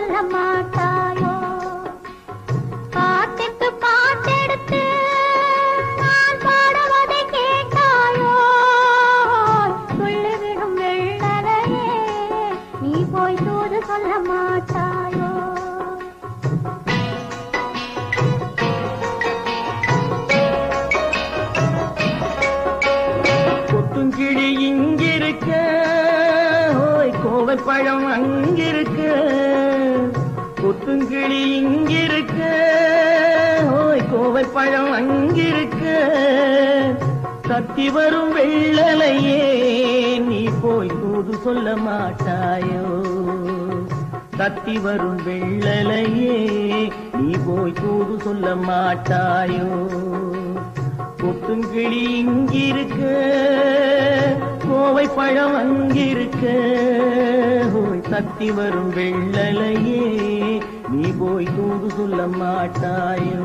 சொல்ல மாட்டாயோ? பாட்டுக்கு பாட்டெடுத்து நான் பாடுவதை கேட்டாயோ? சொல்லுவிடும் வெள்ளலையே நீ போய் தூது சொல்ல மாட்டாயோ? பழம் அங்கிருக்க. கொத்துங்கிளி இங்கிருக்க. ஓய் கோவை பழம் அங்கிருக்க. கத்தி வரும் வெள்ளலையே நீ போய் தூது சொல்ல மாட்டாயோ? கத்தி வரும் வெள்ளலையே நீ போய் தூது சொல்ல மாட்டாயோ? கொத்துங்கிளி இங்கிருக்க கோவை பழம் அங்கிருக்க. ஓய் தத்தி வரும் வெள்ளலையே நீ போய் தூது சொல்ல மாட்டாயோ?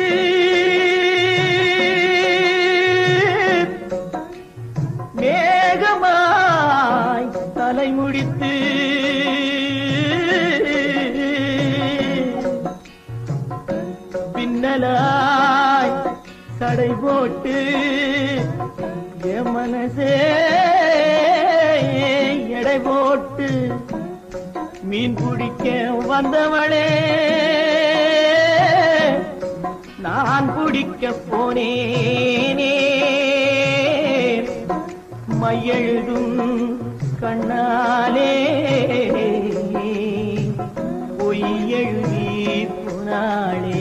கடலாய் தடை போட்டு என் மனசே எடை போட்டு மீன் பிடிக்க வந்தவளே நான் பிடிக்க போனேனே. மையெழுதும் கண்ணாலே பொய் எழுதி போனாளே.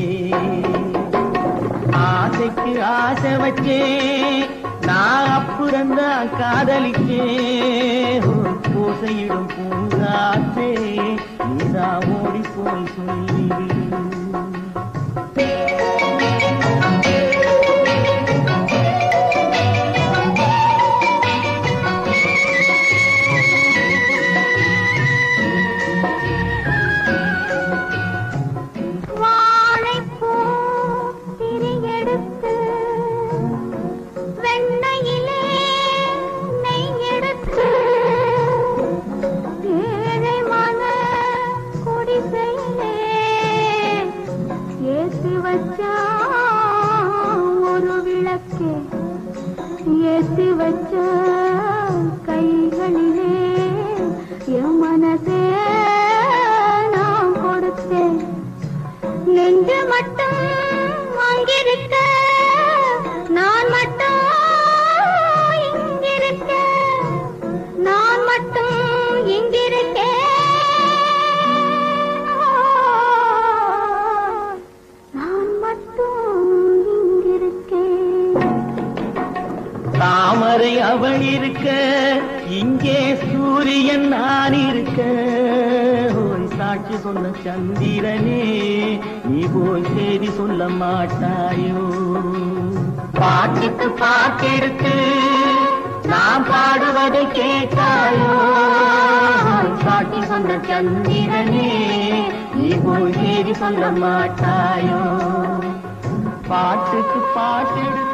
ஆசைக்கு ஆசை வச்சே நான் அப்புறந்தான் காதலிச்சேன் பூசையிடும் பூங்காற்றே. நீதா ஓடி போய் சொல்லி ஏற்றி வச்சா ஒரு விளக்கு. ஏற்றி வச்ச கைகளிலே என் மனசே நான் கொடுத்தேன். நெஞ்சு மட்டும் அங்கிருக்க நான் மட்டும் இங்கிருக்க. நான் மட்டும் இங்கே பாறை அவள் இருக்க இங்கே சூரியன் நான் இருக்க. ஓய் சாட்சி சொன்ன சந்திரனே நீ போய் செய்தி சொல்ல மாட்டாயோ? பாட்டுக்கு பாட்டெடுத்து நான் பாடுவதை கேட்டாயோ? சாட்சி சொன்ன சந்திரனே நீ போய் செய்தி சொல்ல மாட்டாயோ? பாட்டுக்கு பாட்டெடுத்து